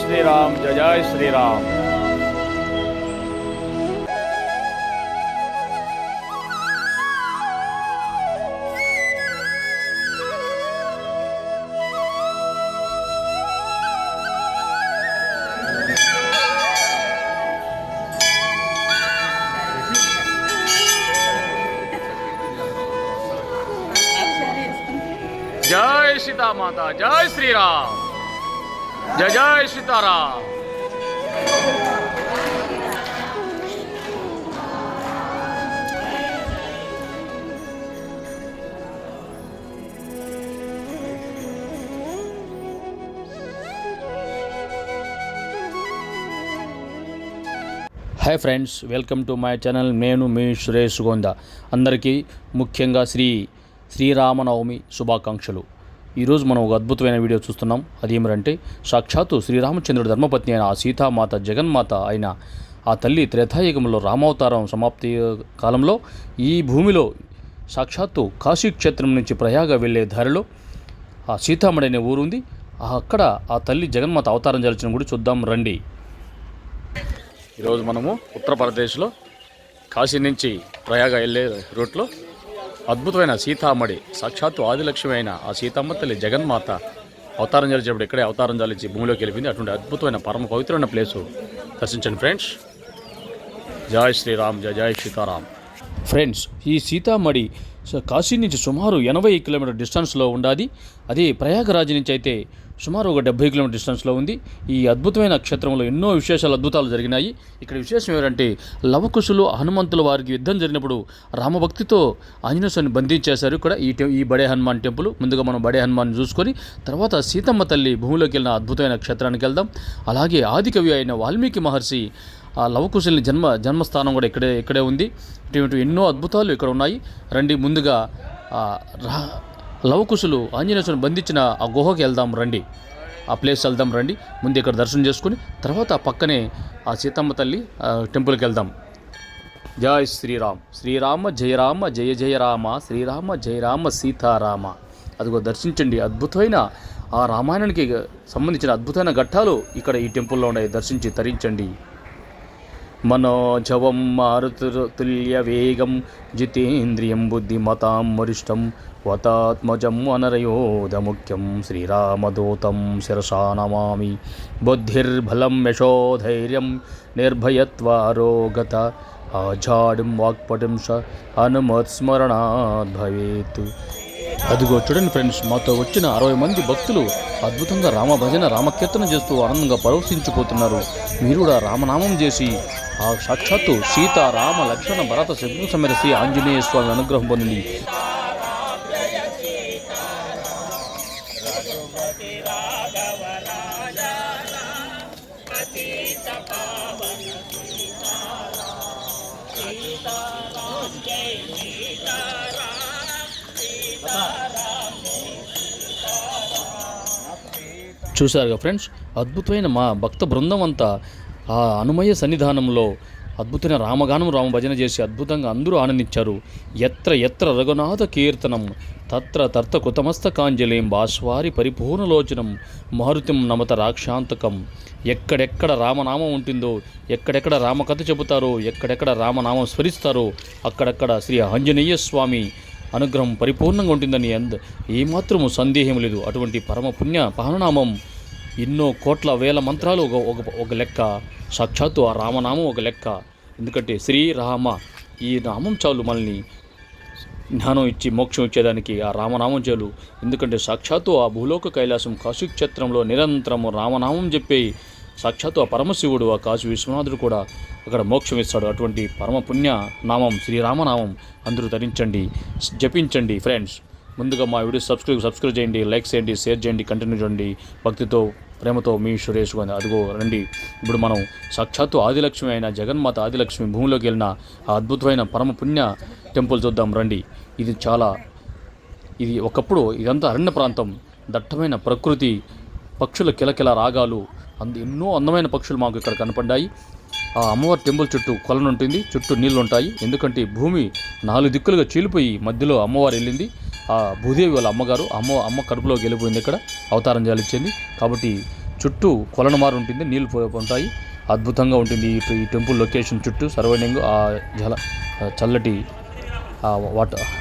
శ్రీరామ్ జయ జయ శ్రీరామ్ జై సీతామాత జై శ్రీరామ్ జయ జయ Sitaram. Hi friends welcome to my channel. నేను మీ సురేష్ గోంద అందరికీ ముఖ్యంగా శ్రీ శ్రీరామనవమి శుభాకాంక్షలు. ఈరోజు మనం ఒక అద్భుతమైన వీడియో చూస్తున్నాం. అదేమిటంటే సాక్షాత్తు శ్రీరామచంద్రుడు ధర్మపత్ని అయిన ఆ సీతామాత జగన్మాత అయిన ఆ తల్లి త్రేతాయుగంలో రామావతారం సమాప్తి కాలంలో ఈ భూమిలో సాక్షాత్తు కాశీక్షేత్రం నుంచి ప్రయాగ వెళ్ళే దారిలో ఆ సీతామణి అనే ఊరు ఉంది. అక్కడ ఆ తల్లి జగన్మాత అవతారం జరిచిన గుడి చూద్దాం రండి. ఈరోజు మనము ఉత్తరప్రదేశ్లో కాశీ నుంచి ప్రయాగ వెళ్ళే రూట్లో అద్భుతమైన సీతామడి సాక్షాత్తు ఆదిలక్ష్మి అయిన ఆ సీతమ్మ తల్లి జగన్మాత. అవతారం జరిచేప్పుడు ఇక్కడే అవతారం చాలించి భూమిలోకి వెళ్ళింది అటువంటి అద్భుతమైన పరమ పవిత్రమైన ప్లేసు. దర్శించండి ఫ్రెండ్స్. జై శ్రీరామ్ జయ జై సీతారాం. ఫ్రెండ్స్ ఈ సీతామడి సో కాశీ నుంచి సుమారు ఎనభై కిలోమీటర్ డిస్టెన్స్లో ఉండాది. అదే ప్రయాగరాజ్ నుంచి అయితే సుమారు ఒక డెబ్బై కిలోమీటర్ డిస్టెన్స్లో ఉంది. ఈ అద్భుతమైన క్షేత్రంలో ఎన్నో విశేషాలు అద్భుతాలు జరిగినాయి. ఇక్కడ విశేషం ఏంటంటే లవకుశులు హనుమంతుల వారికి యుద్ధం జరిగినప్పుడు రామభక్తితో ఆంజనేయస్వామిని బంధించేశారు. ఇక్కడ ఈ టెం- ఈ బడే హనుమాన్ టెంపుల్. ముందుగా మనం బడే హనుమాన్ చూసుకొని తర్వాత సీతమ్మ తల్లి భూమిలోకి వెళ్ళిన అద్భుతమైన క్షేత్రానికి వెళ్దాం. అలాగే ఆదికవి అయిన వాల్మీకి మహర్షి ఆ లవకుశుల్ని జన్మ జన్మస్థానం కూడా ఇక్కడే ఇక్కడే ఉంది. ఇటువంటి ఎన్నో అద్భుతాలు ఇక్కడ ఉన్నాయి. రండి ముందుగా రా లవకుశులు ఆంజనేయ బంధించిన ఆ గుహకి వెళ్దాం రండి. ఆ ప్లేస్ వెళ్దాం రండి. ముందు ఇక్కడ దర్శనం చేసుకుని తర్వాత పక్కనే ఆ సీతమ్మ తల్లి టెంపుల్కి వెళ్దాం. జై శ్రీరామ్. శ్రీరామ జయరామ జయ జయ రామ శ్రీరామ జయరామ సీతారామ. అదిగో దర్శించండి. అద్భుతమైన ఆ రామాయణానికి సంబంధించిన అద్భుతమైన ఘట్టాలు ఇక్కడ ఈ టెంపుల్లో ఉన్నాయి. దర్శించి తరించండి. మనోజవం మారుతుల్య వేగం జితేంద్రియం బుద్ధిమతాం వరిష్టం వతాత్మజం అనరయోధముఖ్యం శ్రీరామదూతం శిరసా నమామి. బుద్ధిర్బలం యశోధైర్యం నిర్భయత్వారోగత ఆజాడిం వాక్పటిం స హనుమత్స్మరణాద్ భవేత్ అదిగో చూడండి ఫ్రెండ్స్ మాతో వచ్చిన అరవై మంది భక్తులు అద్భుతంగా రామ భజన రామకీర్తన చేస్తూ ఆనందంగా పరవశించిపోతున్నారు మీరు కూడా రామనామం చేసి ఆ సాక్షాత్తు సీత రామ లక్ష్మణ భరత శత్రు సమేత ఆంజనేయ స్వామి అనుగ్రహం పొందింది. చూశారుగా ఫ్రెండ్స్? అద్భుతమైన మా భక్త బృందం అంతా ఆ అనుమయ సన్నిధానంలో అద్భుతమైన రామగానం రామ భజన చేసి అద్భుతంగా అందరూ ఆనందించారు. ఎత్ర ఎత్ర రఘునాథ కీర్తనం తత్ర తర్త కృతమస్తకాంజలిం భాస్వారి పరిపూర్ణలోచనం మారుతిం నమత రాక్షాంతకం. ఎక్కడెక్కడ రామనామం ఉంటుందో ఎక్కడెక్కడ రామకథ చెబుతారో ఎక్కడెక్కడ రామనామం స్మరిస్తారో అక్కడక్కడ శ్రీ ఆంజనేయ స్వామి అనుగ్రహం పరిపూర్ణంగా ఉంటుందని అంద ఏమాత్రము సందేహం లేదు. అటువంటి పరమ పుణ్య పహననామం ఎన్నో కోట్ల వేల మంత్రాలు ఒక ఒక ఒక లెక్క. సాక్షాత్తు ఆ రామనామం ఒక లెక్క. ఎందుకంటే శ్రీరామ ఈ నామం చాలు మనల్ని జ్ఞానం ఇచ్చి మోక్షం ఇచ్చేదానికి ఆ రామనామం చాలు. ఎందుకంటే సాక్షాత్తు ఆ భూలోక కైలాసం కాశీక్షేత్రంలో నిరంతరము రామనామం చెప్పే సాక్షాత్తు ఆ పరమశివుడు ఆ కాశీ విశ్వనాథుడు కూడా అక్కడ మోక్షం ఇస్తాడు. అటువంటి పరమ పుణ్య నామం శ్రీరామనామం అందరూ ధరించండి జపించండి ఫ్రెండ్స్ ముందుగా మా వీడియో సబ్స్క్రైబ్ సబ్స్క్రైబ్ చేయండి లైక్ చేయండి షేర్ చేయండి కంటిన్యూ చేయండి. భక్తితో ప్రేమతో మీ సురేష్ గాంధీ అదిగో రండి. ఇప్పుడు మనం సాక్షాత్తు ఆదిలక్ష్మి అయిన జగన్మాత ఆదిలక్ష్మి భూమిలోకి వెళ్ళిన ఆ అద్భుతమైన పరమ పుణ్య టెంపుల్ చూద్దాం రండి. ఇది చాలా ఇది ఒకప్పుడు ఇదంతా అరణ్య ప్రాంతం. దట్టమైన ప్రకృతి పక్షుల కిలకిల రాగాలు అందు ఎన్నో అందమైన పక్షులు మాకు ఇక్కడ కనపడ్డాయి. ఆ అమ్మవారి టెంపుల్ చుట్టూ కొలను ఉంటుంది చుట్టూ నీళ్ళు ఉంటాయి ఎందుకంటే భూమి నాలుగు దిక్కులుగా చీలిపోయి మధ్యలో అమ్మవారు వెళ్ళింది. ఆ భూదేవి వాళ్ళ అమ్మగారు అమ్మ అమ్మ కడుపులోకి వెళ్ళిపోయింది ఇక్కడ అవతారం చాలిచ్చింది కాబట్టి చుట్టూ కొలనమారు ఉంటుంది నీళ్ళు ఉంటాయి అద్భుతంగా ఉంటుంది ఈ టెంపుల్ లొకేషన్ చుట్టూ సర్వైండింగ్ ఆ జల చల్లటి ఆ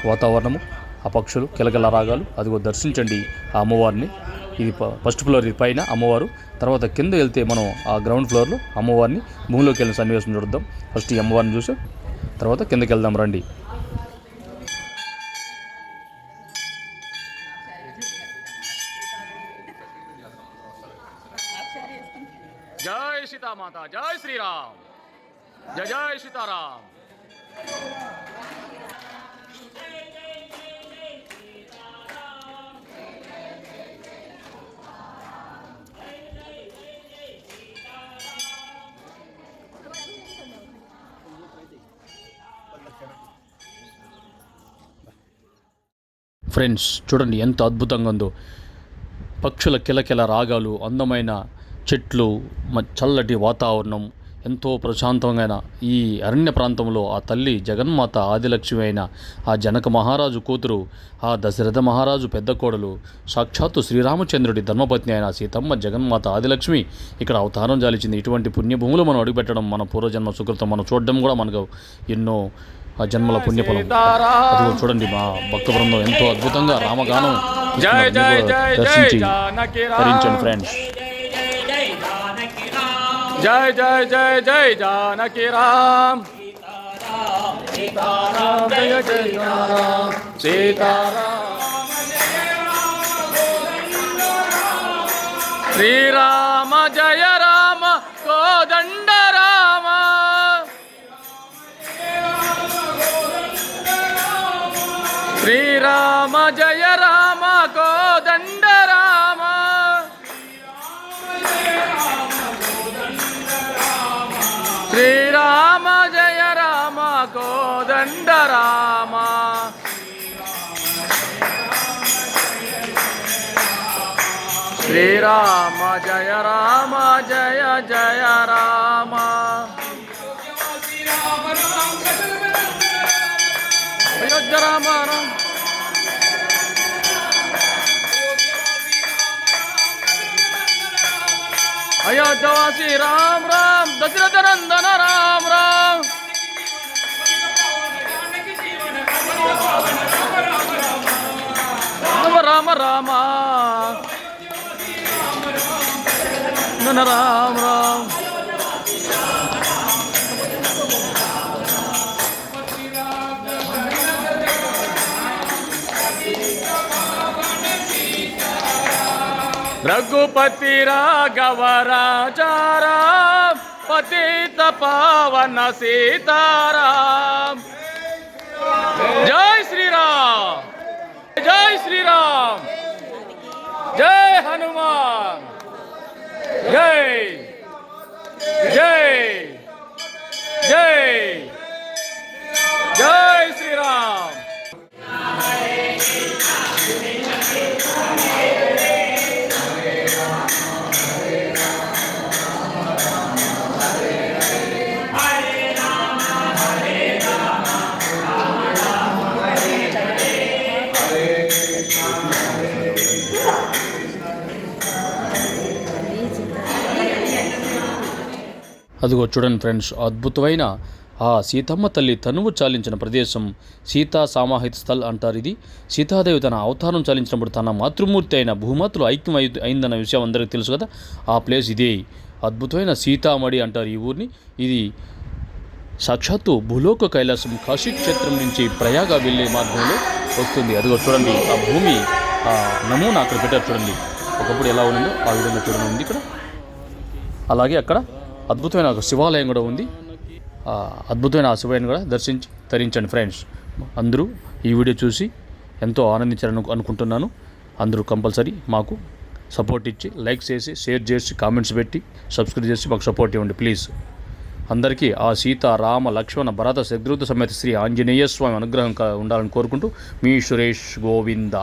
వాతావరణము ఆ పక్షులు కిలకిల రాగాలు. అదిగో దర్శించండి ఆ అమ్మవారిని. ఇది ఫస్ట్ ఫ్లోర్ ఇది పైన అమ్మవారు. తర్వాత కింద వెళ్తే మనం ఆ గ్రౌండ్ ఫ్లోర్లో అమ్మవారిని భూమిలోకి వెళ్ళిన సన్నివేశం చూద్దాం ఫస్ట్ ఈ అమ్మవారిని చూసి తర్వాత కిందకి వెళ్దాం రండి. జై సీతామాత జై శ్రీరామ్ జయ జయ సీతారాం. ఫ్రెండ్స్ చూడండి ఎంత అద్భుతంగా ఉందో. పక్షుల కిలకిల రాగాలు అందమైన చెట్లు మ- చల్లటి వాతావరణం ఎంతో ప్రశాంతమైన ఈ అరణ్య ప్రాంతంలో ఆ తల్లి జగన్మాత ఆదిలక్ష్మి అయిన ఆ జనక మహారాజు కూతురు ఆ దశరథ మహారాజు పెద్ద కోడలు సాక్షాత్తు శ్రీరామచంద్రుడి ధర్మపత్ని అయిన సీతమ్మ జగన్మాత ఆదిలక్ష్మి ఇక్కడ అవతారం జాలిచింది. ఇటువంటి పుణ్యభూములు మనం అడుగుపెట్టడం మన పూర్వజన్మ సుకృతం మనం చూడడం కూడా మనకు ఎన్నో జన్మల పుణ్యఫలం. అదిగో చూడండి మా భక్త బృందం ఎంతో అద్భుతంగా రామగానం జై జై మీకు జై జై దర్శించి ధరించండి రామ్. ఫ్రెండ్స్. జై జై జై జై జానకి రామ్ సీతారాం జయ జయ రామ్. సీతారాం. శ్రీరామ. దండ రామ శ్రీరామ జయ రామ జయ జయ రామ. అయోధ్య రామ రామ. అయోధ్యవాసి రామ రామ దశరథ నందన రామ. राम। राम राम। रघुपति राघव राजा राम तपावन पावन सीताराम। जय श्री राम। जय श्री राम। హనుమాన్! జై! జై! అదిగో చూడండి ఫ్రెండ్స్ అద్భుతమైన ఆ సీతమ్మ తల్లి తనువు చాలించిన ప్రదేశం. సీతా సామాహిత స్థల్ అంటారు ఇది. సీతాదేవి తన అవతారం చాలించినప్పుడు తన మాతృమూర్తి అయిన భూమాతలు ఐక్యం అయి అయిందన్న విషయం అందరికీ తెలుసు కదా. ఆ ప్లేస్ ఇదే. అద్భుతమైన సీతామడి అంటారు ఈ ఊరిని. ఇది సాక్షాత్తు భూలోక కైలాసం కాశీ క్షేత్రం నుంచి ప్రయాగ వెళ్ళే మార్గంలో వస్తుంది. అదిగో చూడండి ఆ భూమి ఆ నమూనా అక్కడ పెట్టారు చూడండి. ఒకప్పుడు ఎలా ఉందో ఆ విధంగా చూడండి. ఉంది ఇక్కడ. అలాగే అక్కడ అద్భుతమైన ఒక శివాలయం కూడా ఉంది. అద్భుతమైన ఆ శివాలయం కూడా దర్శించి తరించండి ఫ్రెండ్స్. అందరూ ఈ వీడియో చూసి ఎంతో ఆనందించారని అనుకుంటున్నాను. అందరూ కంపల్సరీ మాకు సపోర్ట్ ఇచ్చి లైక్ చేసి షేర్ చేసి కామెంట్స్ పెట్టి సబ్స్క్రైబ్ చేసి మాకు సపోర్ట్ ఇవ్వండి ప్లీజ్. అందరికీ ఆ సీత రామ లక్ష్మణ భరత శత్రుత సమేత శ్రీ ఆంజనేయ స్వామి అనుగ్రహం ఉండాలని కోరుకుంటూ మీ సురేష్ గోవింద.